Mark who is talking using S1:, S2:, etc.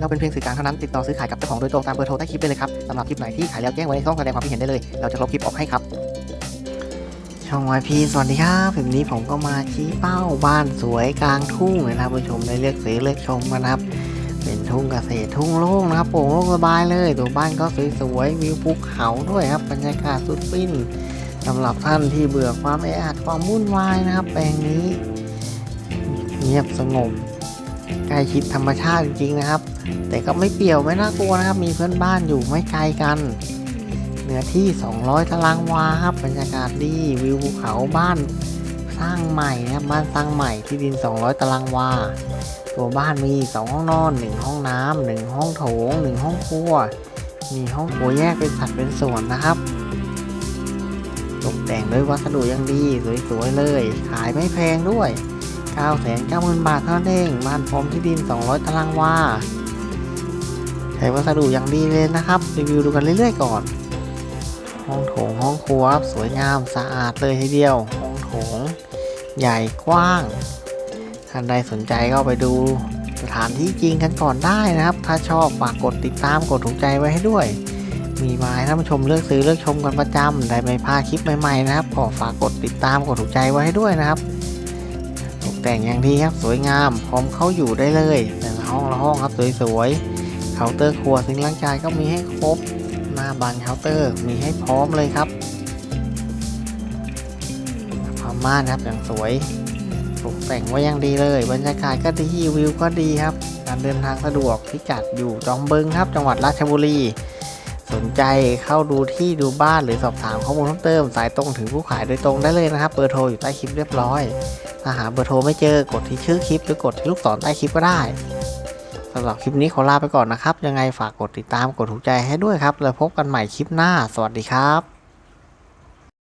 S1: เราเป็นเพียงสื่อกลางเท่านั้นติดต่อซื้อขายกับเจ้าของโดยตรงตามเบอร์โทรใต้คลิปได้เลยครับสำหรับคลิปไหนที่ขายแล้วแจ้งไว้ในช่องแสดงความคิดเห็นได้เลย เราจะลบคลิปออกให้ครับ ช่องวายพีสวัสดีครับคลิปนี้ผมก็มาชี้เป้าบ้านสวยกลางทุ่งนะครับผู้ชมได้เลือกซื้อเลือกชมกันะครับเป็นทุ่งเกษตรทุ่งโล่งนะครับโปร่งโล่งสบายเลยตัวบ้านก็สวยๆวิวภูเขาด้วยครับบรรยากาศสุดฟินสำหรับท่านที่เบื่อความแออัดความวุ่นวายนะครับ แปลงนี้ เงียบสงบ ใกล้ชิดธรรมชาติจริงๆนะครับ แต่ก็ไม่เปี่ยวไม่น่ากลัวนะครับ มีเพื่อนบ้านอยู่ไม่ไกลกัน เนื้อที่ 200 ตารางวาครับบรรยากาศดีวิวภูเขาบ้านสร้างใหม่นะครับบ้านสร้างใหม่ที่ดิน 200 ตารางวาตัวบ้านมี 2 ห้องนอน 1 ห้องน้ำหนึ่งห้องโถง 1 ห้องครัว มีห้องครัวแยกเป็นสัดเป็นส่วนนะครับตกแต่งด้วยวัสดุอย่างดีสวยๆเลย ขายไม่แพงด้วย 9 9 0 0 0 0 บาทเท่านั้นเอง บ้านพร้อมที่ดิน 200 ตารางวาใช้วัสดุอย่างดีเลยนะครับ รีวิวดูกันเรื่อยๆก่อน ห้องโถงห้องครัวสวยงามสะอาดเลยทีเดียว ห้องโถง ใหญ่กว้าง ท่านใดสนใจก็ไปดูสถานที่จริงกันก่อนได้นะครับ ถ้าชอบฝากกดติดตามกดถูกใจไว้ให้ด้วย มีมาให้ท่านผู้ชมเลือกซื้อเลือกชมกันประจำได้ไม่พลาดคลิปใหม่ๆนะครับก็ฝากกดติดตามกดถูกใจไว้ให้ด้วยนะครับ แต่งอย่างดีครับสวยงามพร้อมเข้าอยู่ได้เลย แต่ละห้องละห้องครับสวยๆเคาน์เตอร์ครัวสิ่งล้างจานก็มีให้ครบหน้าบานเคาน์เตอร์มีให้พร้อมเลยครับพม่านครับอย่างสวยตกแต่งไว้อย่างดีเลย บรรยากาศก็ดีวิวก็ดีครับ การเดินทางสะดวกพิกัดอยู่จอมบึงครับ จังหวัดราชบุรี สนใจเข้าดูที่ดูบ้านหรือสอบถามข้อมูลเพิ่มเติม สายตรงถึงผู้ขายโดยตรงได้เลยนะครับ เบอร์โทรอยู่ใต้คลิปเรียบร้อย ถ้าหาเบอร์โทรไม่เจอกดที่ชื่อคลิปหรือกดที่ลูกศรใต้คลิปก็ได้สำหรับคลิปนี้ขอลาไปก่อนนะครับ ยังไงฝากกดติดตามกดถูกใจให้ด้วยครับ แล้วพบกันใหม่คลิปหน้า สวัสดีครับ